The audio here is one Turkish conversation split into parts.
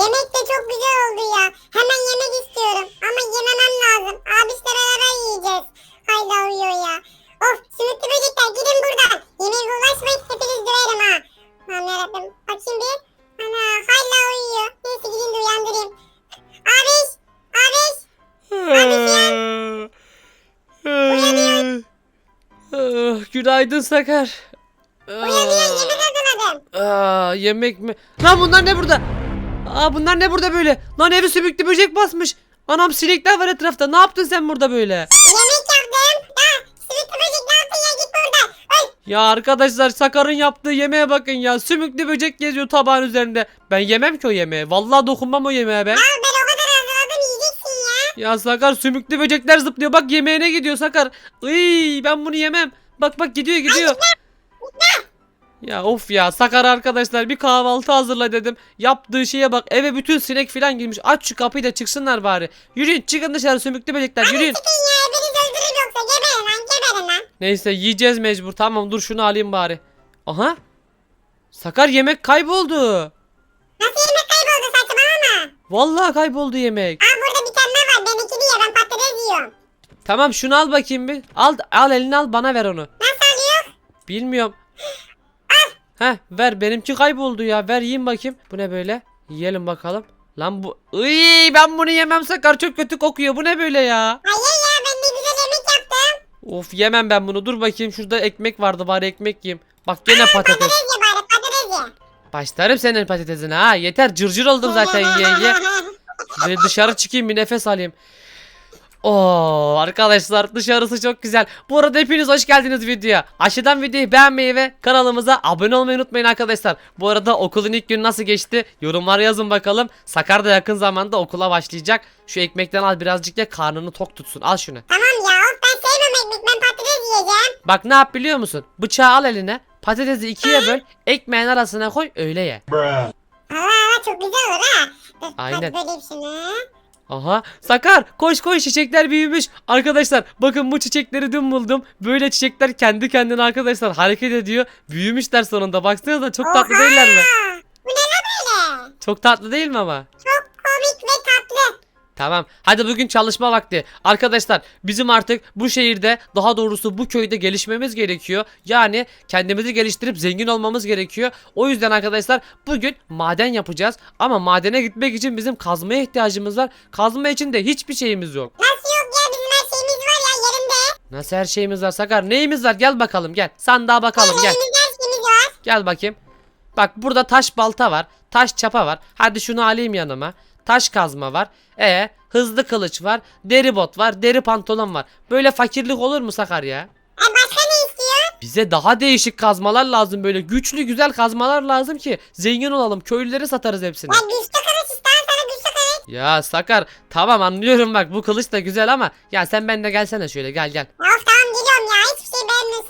Yemek de çok güzel oldu ya. Hemen yemek istiyorum. Ama yememem lazım. Abişle beraber yiyeceğiz. Hala uyuyor ya. Of sümüklü böcekler gidin buradan. Yemeğe ulaşmayın hepiniz döverim ha. Aman yarabbim. Bakayım bir. Ana hala uyuyor. Neyse gidin de uyandırayım. Abiş. Abiş. Ah, Günaydın Sakar. Uyanıyor yemek hazırladım. Aa, yemek mi? Lan bunlar ne burada? Aa bunlar ne burada böyle? Lan evi sümüklü böcek basmış. Anam sinekler var etrafta. Ne yaptın sen burada böyle? Yemek yaptım. Ya sümüklü böcek ne yaptın ya git buradan. Öl. Ya arkadaşlar Sakar'ın yaptığı yemeğe bakın ya. Sümüklü böcek geziyor tabağın üzerinde. Ben yemem ki o yemeğe. Vallahi dokunmam o yemeğe ben. Al ben o kadar hazırladım yiyeceksin ya. Ya Sakar sümüklü böcekler zıplıyor. Bak yemeğine gidiyor Sakar. Iy, ben bunu yemem. Bak bak gidiyor gidiyor. Ya of ya Sakar arkadaşlar bir kahvaltı hazırla dedim. Yaptığı şeye bak eve bütün sinek filan girmiş. Aç şu kapıyı da çıksınlar bari. Yürüyün çıkın dışarı sümüklü böcekler yürüyün. Çıkın ya hepiniz öldürür yoksa geberin lan geberin lan. Neyse yiyeceğiz mecbur. Tamam dur şunu alayım bari. Aha. Sakar yemek kayboldu. Nasıl yemek kayboldu saçmalama. Vallahi kayboldu yemek. Aa burada bir tane var benimkini ye ben patates yiyorum. Tamam şunu al bakayım bir. Al al elini al bana ver onu. Nasıl alıyor? Bilmiyorum. Heh ver benimki kayboldu ya. Ver yiyeyim bakayım. Bu ne böyle? Yiyelim bakalım. Lan bu... Iy, ben bunu yemem Sakar çok kötü kokuyor. Bu ne böyle ya? Hayır ya ben ne güzel yemek yaptım. Of yemem ben bunu. Dur bakayım şurada ekmek vardı bari ekmek yiyeyim. Bak gene patates. Patates ye bari patates ye. Başlarım senin patatesine ha. Yeter cırcır oldum zaten ye ye. Şöyle dışarı çıkayım bir nefes alayım. Oo arkadaşlar dışarısı çok güzel. Bu arada hepiniz hoş geldiniz videoya. Aşağıdan videoyu beğenmeyi ve kanalımıza abone olmayı unutmayın arkadaşlar. Bu arada okulun ilk günü nasıl geçti? Yorumlar yazın bakalım. Sakar da yakın zamanda okula başlayacak. Şu ekmekten al birazcık ya karnını tok tutsun. Al şunu. tamam ya of ben sevmem ekmek ben patates yiyeceğim. Bak ne yap biliyor musun? Bıçağı al eline. Patatesi ikiye böl. Ekmeğin arasına koy öyle ye. Allah Allah çok güzel olur ha. Aynen. Hadi böleyim şunu. Aha Sakar koş koş çiçekler büyümüş. Arkadaşlar bakın bu çiçekleri dün buldum. Böyle çiçekler kendi kendine arkadaşlar hareket ediyor. Büyümüşler sonunda baksanıza çok tatlı Oha! değiller mi? Bu ne lan böyle? Çok tatlı değil mi ama? Çok. Tamam hadi bugün çalışma vakti. Arkadaşlar bizim artık bu şehirde daha doğrusu bu köyde gelişmemiz gerekiyor. Yani kendimizi geliştirip zengin olmamız gerekiyor. O yüzden arkadaşlar bugün maden yapacağız. Ama madene gitmek için bizim kazmaya ihtiyacımız var. Kazma için de hiçbir şeyimiz yok. Nasıl yok ya bizim her şeyimiz var ya yerinde. Nasıl her şeyimiz var Sakar? Neyimiz var? Gel bakalım gel. Sandığa bakalım gel. Elimizde her şeyimiz var. Gel bakayım. Bak burada taş balta var. Taş çapa var. Hadi şunu alayım yanıma. Taş kazma var. E hızlı kılıç var. Deri bot var. Deri pantolon var. Böyle fakirlik olur mu Sakar ya? E başka ne istiyor? Bize daha değişik kazmalar lazım böyle. Güçlü güzel kazmalar lazım ki zengin olalım. Köylülere satarız hepsini. Ya güçlü kılıç iste al sana güçlü kılıç. Ya Sakar tamam anlıyorum bak bu kılıç da güzel ama ya sen benimle gelsene şöyle gel gel. Of tamam geliyorum ya hiçbir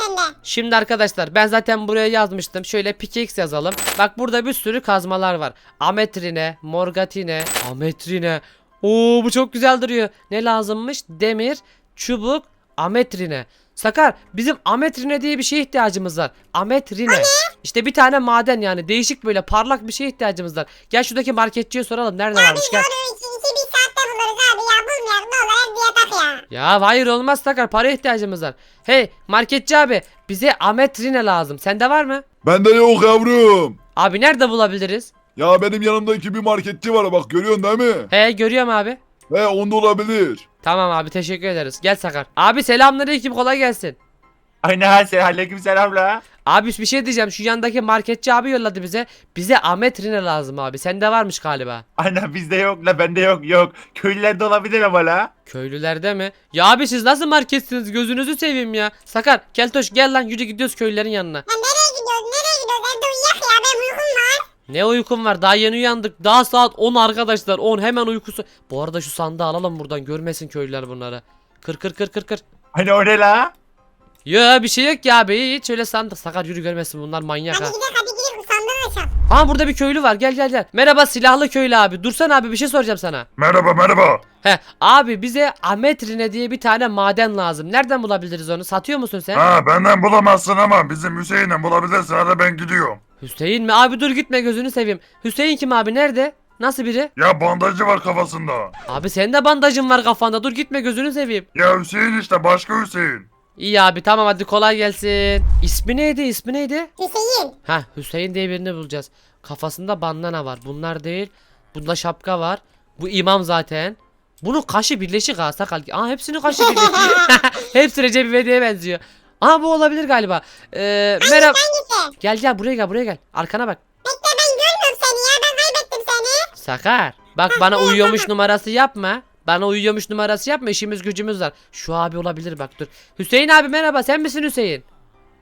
sende. Şimdi arkadaşlar ben zaten buraya yazmıştım. Şöyle pickaxe yazalım. Bak burada bir sürü kazmalar var. Ametrine, morgatine, ametrine. Oo bu çok güzel duruyor. Ne lazımmış? Demir, çubuk, ametrine. Sakar bizim ametrine diye bir şeye ihtiyacımız var. Ametrine. İşte bir tane maden yani değişik böyle parlak bir şeye ihtiyacımız var. Gel şuradaki marketçiye soralım nerede varmış gel. bir saatte buluruz abi hep bir yatak ya. Ya hayır olmaz Sakar para ihtiyacımız var. Hey marketçi abi bize ametrine lazım. Sende var mı? Bende yok yavrum. Abi nerede bulabiliriz? Ya benim yanımdaki bir marketçi var bak görüyorsun değil mi? He görüyorum abi. He onda olabilir. Tamam abi teşekkür ederiz. Gel Sakar. Abi selamünaleyküm kolay gelsin. Aynen sen aleyküm selam la. Abi bir şey diyeceğim. Şu yandaki marketçi abi yolladı bize. Bize ametrine lazım abi. Sende varmış galiba. Aynen bizde yok la bende yok yok. Köylülerde olabilir ama la. Köylülerde mi? Ya abi siz nasıl marketsiniz? Gözünüzü seveyim ya. Sakar, Keltoş gel lan yürü gidiyoruz köylülerin yanına. Ya nereye gidiyoruz nereye gidiyoruz evde uyuyak ya benim uykum var. Ne uykum var? Daha yeni uyandık. Daha saat 10 arkadaşlar. 10 hemen uykusu. Bu arada şu sandığı alalım buradan. Görmesin köylüler bunları. Kır kır kır kır kır. Hani o ne la? Ya bir şey yok ya abi. Hiç öyle sandık. Sakar yürü görmesin bunlar manyak ha. Hadi gidelim hadi gidelim sandığı açalım. Aa burada bir köylü var. Gel gel gel. Merhaba silahlı köylü abi. Dursana abi bir şey soracağım sana. Merhaba merhaba. He abi bize ametrine diye bir tane maden lazım. Nereden bulabiliriz onu? Satıyor musun sen? Ha benden bulamazsın ama bizim Hüseyin'den bulabilirsin hadi ben gidiyorum. Hüseyin mi? Abi dur gitme gözünü seveyim. Hüseyin kim abi? Nerede? Nasıl biri? Ya bandajı var kafasında. Abi senin de bandajın var kafanda. Dur gitme gözünü seveyim. Ya Hüseyin işte başka Hüseyin. İyi abi tamam hadi kolay gelsin. İsmi neydi? İsmi neydi? Hüseyin. Ha Hüseyin diye birini bulacağız. Kafasında bandana var. Bunlar değil. Bunda şapka var. Bu imam zaten. Bunun kaşı birleşik ha sakal. Aa hepsinin kaşı birleşik. Hepsi Recep İvedik'e benziyor. Aa bu olabilir galiba. Ee, merhaba. Hangisi? Gel gel buraya gel buraya gel. Arkana bak. Bekle ben görmüyorum seni ya. Ben kaybettim seni. Sakar. Bak bana uyuyormuş numarası yapma. Bana uyuyormuş numarası yapma. İşimiz gücümüz var. Şu abi olabilir bak dur. Hüseyin abi merhaba. Sen misin Hüseyin?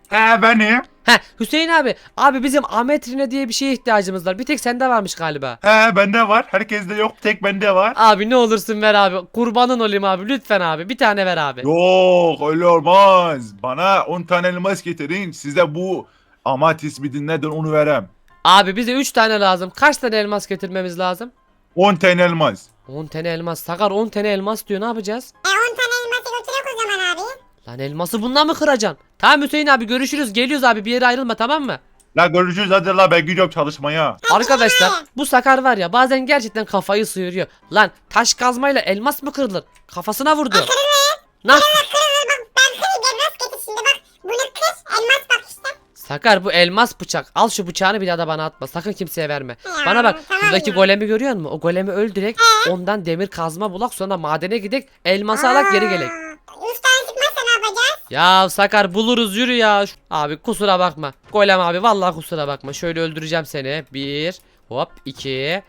He benim. Heh Hüseyin abi. Abi bizim ametrine diye bir şeye ihtiyacımız var. Bir tek sende varmış galiba. He bende var. Herkeste yok. Tek bende var. Abi ne olursun ver abi. Kurbanın olayım abi. Lütfen abi. Bir tane ver abi. Yok öyle olmaz. Bana 10 tane elmas getirin. Size bu amat ismi dinledin onu verem. Abi bize 3 tane lazım. Kaç tane elmas getirmemiz lazım? 10 tane elmas. 10 tane elmas. Sakar 10 tane elmas diyor. Ne yapacağız? E 10 tane elması götürüyor o zaman abi. Lan elması bundan mı kıracaksın? Tamam Hüseyin abi görüşürüz. Geliyoruz abi. Bir yere ayrılma tamam mı? La görüşürüz hadi la ben gidiyorum çalışmaya. Arkadaşlar bu Sakar var ya bazen gerçekten kafayı sıyırıyor. Lan taş kazmayla elmas mı kırılır? Kafasına vurdu. Nasıl? Kırılır bak ben kırayım elmas getir şimdi bak. Bunu kır elmas bak işte. Sakar bu elmas bıçak. Al şu bıçağını bir daha da bana atma. Sakın kimseye verme. Bana bak tamam şuradaki ya. golemi görüyor musun? O golemi öldürek. Ondan demir kazma bulak sonra madene gidek. Elması alak geri gelek. Aa, Üç tane çıkmazsa ne yapacağız? Ya Sakar buluruz yürü ya. Abi kusura bakma. Golem abi vallahi kusura bakma. Şöyle öldüreceğim seni. Bir. Hop. iki.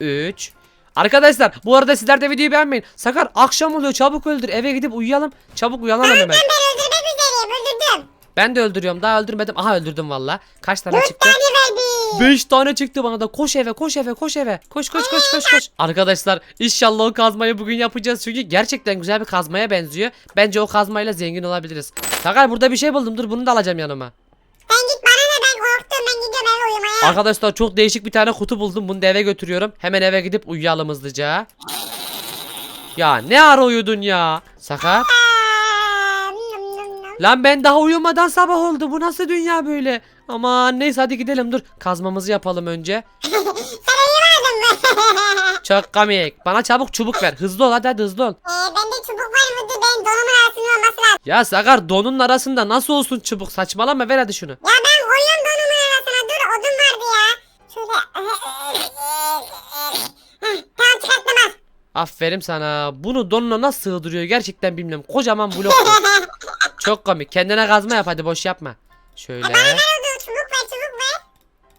Üç. Arkadaşlar bu arada sizler de videoyu beğenmeyin. Sakar akşam oluyor çabuk öldür. Eve gidip uyuyalım. Çabuk uyanalım hemen. Ben öldürmek üzereyim öldürdüm. Ben de öldürüyorum. Daha öldürmedim. Aha öldürdüm valla. Kaç tane Dört çıktı? tane verdi. 5 tane çıktı bana da. Koş eve, koş eve, koş eve. Koş koş koş koş koş. Arkadaşlar inşallah o kazmayı bugün yapacağız çünkü gerçekten güzel bir kazmaya benziyor. Bence o kazmayla zengin olabiliriz. Sakar burada bir şey buldum. Dur bunu da alacağım yanıma. Sen git bana ne ben korktum ben gidiyorum eve uyumaya. Arkadaşlar çok değişik bir tane kutu buldum. Bunu da eve götürüyorum. Hemen eve gidip uyuyalım hızlıca. Ya ne ara uyudun ya? Sakar. Lan ben daha uyumadan sabah oldu. Bu nasıl dünya böyle? Aman neyse hadi gidelim dur. Kazmamızı yapalım önce. Sen uyumadın mı? Çok komik. Bana çabuk çubuk ver. Hızlı ol hadi hadi hızlı ol. Ee, bende çubuk var mıydı? Ben donumun arasında olması lazım. Ya Sakar donun arasında nasıl olsun çubuk? Saçmalama ver hadi şunu. Ya ben koyuyorum donumun arasına. Dur odun vardı ya. Şöyle. Tamam çıkarttım al. Aferin sana. Bunu donuna nasıl sığdırıyor gerçekten bilmiyorum. Kocaman blok bu. Çok komik. Kendine kazma yap hadi boş yapma. Şöyle. Dur çubuk ver çubuk ver.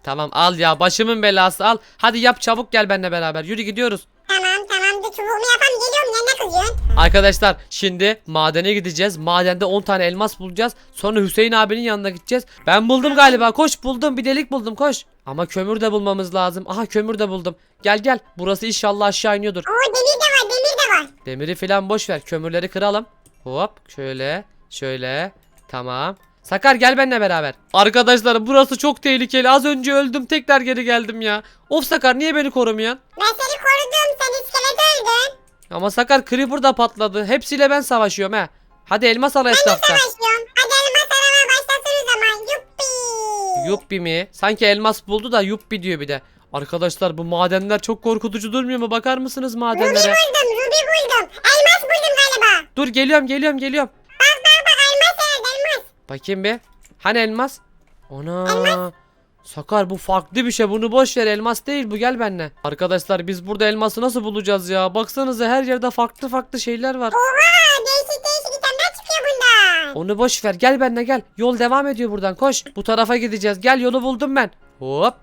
Tamam al ya başımın belası al. Hadi yap çabuk gel benimle beraber. Yürü gidiyoruz. Tamam tamam dur çubuğumu yapalım geliyorum ya ne kızıyorsun? Arkadaşlar şimdi madene gideceğiz. Madende 10 tane elmas bulacağız. Sonra Hüseyin abinin yanına gideceğiz. Ben buldum galiba. Koş buldum. Bir delik buldum. Koş. Ama kömür de bulmamız lazım. Aha kömür de buldum. Gel gel. Burası inşallah aşağı iniyordur. Oo demir de var demir de var. Demiri falan boş ver. Kömürleri kıralım. Hop şöyle şöyle. Tamam. Sakar gel benimle beraber. Arkadaşlar burası çok tehlikeli. Az önce öldüm tekrar geri geldim ya. Of Sakar niye beni korumuyorsun? Ben seni korudum sen iskelet öldün. Ama Sakar Creeper da patladı. Hepsiyle ben savaşıyorum he. Hadi elmas al etrafta. Savaşıyorum. Hadi elmas aramaya başlasın o zaman. Yuppi. Yuppi mi? Sanki elmas buldu da yuppi diyor bir de. Arkadaşlar bu madenler çok korkutucu durmuyor mu? Bakar mısınız Ruby madenlere? buldum Ruby buldum. Elmas buldum galiba. Dur geliyorum geliyorum geliyorum. Bak bak bak elmas nerede elmas. Bakayım bir. Hani elmas? Ana. Sakar bu farklı bir şey. Bunu boş ver. Elmas değil bu. Gel benimle. Arkadaşlar biz burada elması nasıl bulacağız ya? Baksanıza her yerde farklı farklı şeyler var. Oha değişik değişik itemler çıkıyor bundan. Onu boş ver. Gel benimle gel. Yol devam ediyor buradan. Koş. Bu tarafa gideceğiz. Gel yolu buldum ben. Hop.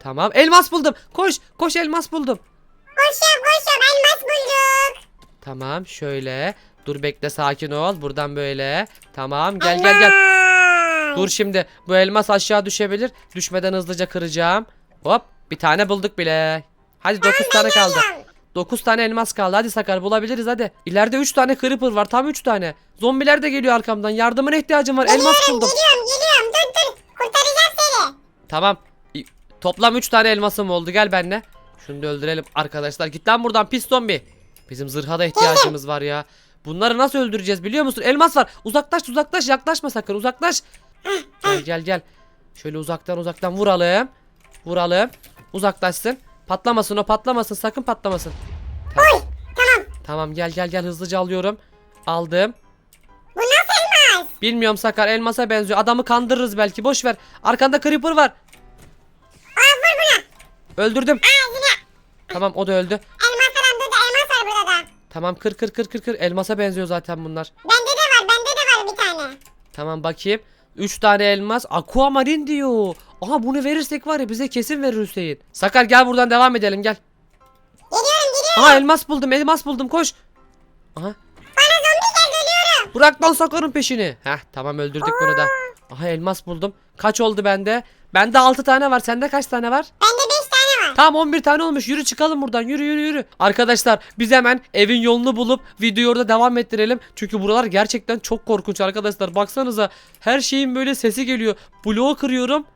Tamam. Elmas buldum. Koş. Koş elmas buldum. Koşuyorum koşuyorum elmas bulduk. Tamam. Şöyle. Dur bekle sakin ol. Buradan böyle. Tamam. Gel gel gel. Elmas. Dur şimdi bu elmas aşağı düşebilir. Düşmeden hızlıca kıracağım. Hop bir tane bulduk bile. Hadi 9 tane kaldı. Geliyorum. 9 tane elmas kaldı. Hadi Sakar bulabiliriz hadi. İleride 3 tane creeper var. Tam 3 tane. Zombiler de geliyor arkamdan. Yardımına ihtiyacım var. Elmas Geliyorum buldum. geliyorum geliyorum dur dur. Kurtaracağım seni. Tamam. Toplam 3 tane elmasım oldu. Gel benimle. Şunu da öldürelim arkadaşlar. Git lan buradan pis zombi. Bizim zırha da ihtiyacımız var ya. Bunları nasıl öldüreceğiz biliyor musun? Elmas var. Uzaklaş uzaklaş yaklaşma sakın uzaklaş. Gel gel gel. Şöyle uzaktan uzaktan vuralım. Vuralım. Uzaklaşsın. Patlamasın o patlamasın sakın patlamasın. Oy tamam. Tamam gel gel gel hızlıca alıyorum. Aldım. Bu nasıl elmas? Bilmiyorum Sakar elmasa benziyor. Adamı kandırırız belki boş ver. Arkanda creeper var. Aa vur buna. Öldürdüm. Aa yine. Tamam o da öldü. Tamam kır kır kır kır kır. Elmasa benziyor zaten bunlar. Bende de var bende de var bir tane. Tamam bakayım. 3 tane elmas. Aquamarin diyor. Aha bunu verirsek var ya bize kesin verir Hüseyin. Sakar gel buradan devam edelim gel. Geliyorum geliyorum. Aha elmas buldum elmas buldum koş. Aha. Bana zombi geldi ölüyorum. Bırak lan Sakar'ın peşini. Heh tamam öldürdük bunu da. Aha elmas buldum. Kaç oldu bende? Bende 6 tane var. Sende kaç tane var? Bende 5 tane var. Tamam 11 tane olmuş. Yürü çıkalım buradan. Yürü yürü yürü. Arkadaşlar biz hemen evin yolunu bulup videoyu orada devam ettirelim. Çünkü buralar gerçekten çok korkunç arkadaşlar. Baksanıza her şeyin böyle sesi geliyor. Bloğu kırıyorum.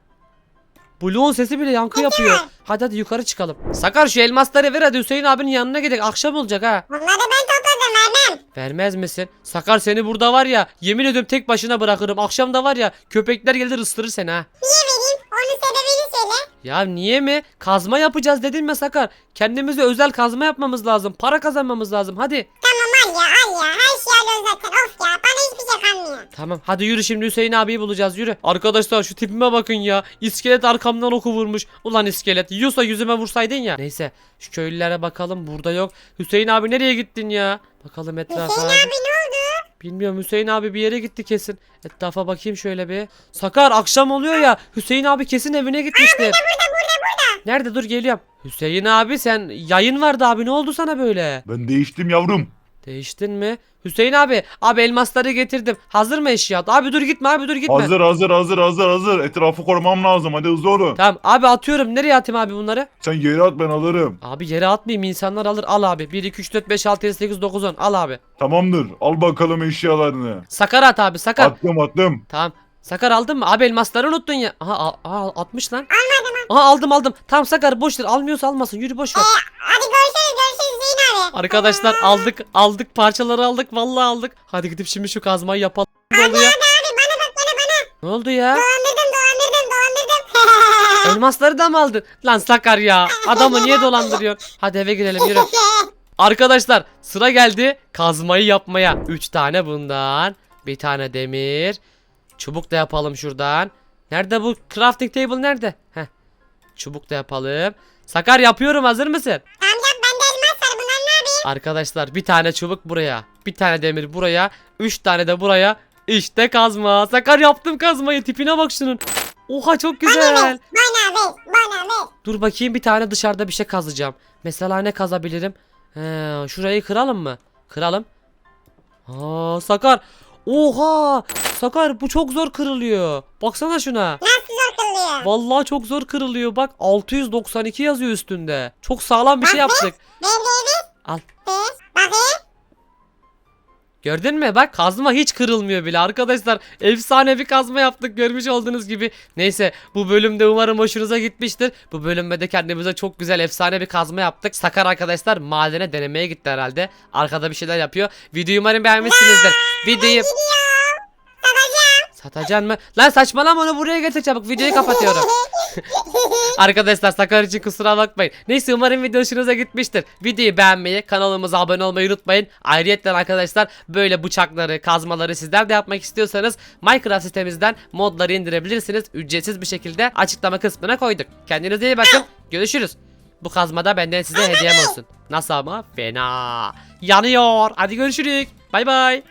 Bloğun sesi bile yankı yapıyor. Hadi hadi yukarı çıkalım. Sakar şu elmasları ver hadi Hüseyin abinin yanına gidelim. Akşam olacak ha. Bunları ben topladım vermem. Vermez misin? Sakar seni burada var ya yemin ediyorum tek başına bırakırım. Akşam da var ya köpekler gelir ıstırır seni ha. Niye? Onun sebebini söyle. Ya niye mi? Kazma yapacağız dedim ya Sakar. Kendimize özel kazma yapmamız lazım. Para kazanmamız lazım. Hadi. Tamam al ya al ya. Her şeyi alıyorsun zaten. Of ya bana hiçbir şey kalmıyor. Tamam hadi yürü şimdi Hüseyin abiyi bulacağız yürü. Arkadaşlar şu tipime bakın ya. İskelet arkamdan oku vurmuş. Ulan iskelet yiyorsa yüzüme vursaydın ya. Neyse şu köylülere bakalım burada yok. Hüseyin abi nereye gittin ya? Bakalım etrafa. Hüseyin abi ne? Bilmiyorum Hüseyin abi bir yere gitti kesin. Etrafa bakayım şöyle bir. Sakar akşam oluyor ya. Hüseyin abi kesin evine gitmiştir. Burada burada burada. Nerede dur geliyorum. Hüseyin abi sen yayın vardı abi ne oldu sana böyle? Ben değiştim yavrum. Değiştin mi? Hüseyin abi abi elmasları getirdim. Hazır mı eşya? Abi dur gitme abi dur gitme. Hazır hazır hazır hazır hazır. Etrafı korumam lazım. Hadi hızlı olun. Tamam abi atıyorum. Nereye atayım abi bunları? Sen yere at ben alırım. Abi yere atmayayım insanlar alır. Al abi. 1 2 3 4 5 6 7 8 9 10. Al abi. Tamamdır. Al bakalım eşyalarını. Sakar at abi sakar. Attım attım. Tamam. Sakar aldın mı? Abi elmasları unuttun ya. Aha al, al- atmış lan. Almadım. Aha aldım aldım. Tamam Sakar boş ver. Almıyorsa almasın. Yürü boş ver. Hadi görüşürüz. Arkadaşlar aldık aldık parçaları aldık. Vallahi aldık. Hadi gidip şimdi şu kazmayı yapalım. Ne oluyor? Abi bana bak bana bana. Ne oldu ya? Dolandırdım dolandırdım dolandırdım. Elmasları da mı aldın? Lan Sakar ya. Adamı niye dolandırıyorsun? Hadi eve girelim yürü. Arkadaşlar sıra geldi kazmayı yapmaya. 3 tane bundan. Bir tane demir. Çubuk da yapalım şuradan. Nerede bu crafting table nerede? Heh. Çubuk da yapalım. Sakar yapıyorum hazır mısın? Tamam yap bende elmas var bunlar ne yapayım? Arkadaşlar bir tane çubuk buraya. Bir tane demir buraya. Üç tane de buraya. İşte kazma. Sakar yaptım kazmayı. Tipine bak şunun. Oha çok güzel. bana ver bana ver. Dur bakayım bir tane dışarıda bir şey kazacağım. Mesela ne kazabilirim? He, şurayı kıralım mı? Kıralım. Aa Sakar. Oha! Sakar bu çok zor kırılıyor. Baksana şuna. Nasıl zor kılıyor? Vallahi çok zor kırılıyor. Bak 692 yazıyor üstünde. Çok sağlam bir şey yaptık. Ver ver ver. Al. Gördün mü? Bak kazma hiç kırılmıyor bile arkadaşlar. Efsane bir kazma yaptık görmüş olduğunuz gibi. Neyse bu bölümde umarım hoşunuza gitmiştir. Bu bölümde de kendimize çok güzel efsane bir kazma yaptık. Sakar arkadaşlar madene denemeye gitti herhalde. Arkada bir şeyler yapıyor. Videoyu umarım beğenmişsinizdir. Videoyu satacaksın mı? Lan saçmalama onu buraya getir çabuk. Videoyu kapatıyorum. Arkadaşlar Sakar için kusura bakmayın. Neyse umarım video hoşunuza gitmiştir. Videoyu beğenmeyi, kanalımıza abone olmayı unutmayın. Ayrıca arkadaşlar böyle bıçakları, kazmaları sizler de yapmak istiyorsanız Minecraft sitemizden modları indirebilirsiniz. Ücretsiz bir şekilde açıklama kısmına koyduk. Kendinize iyi bakın. Görüşürüz. Bu kazmada benden size hediyem olsun. Nasıl ama? Fena. Yanıyor. Hadi bay. Bay bay.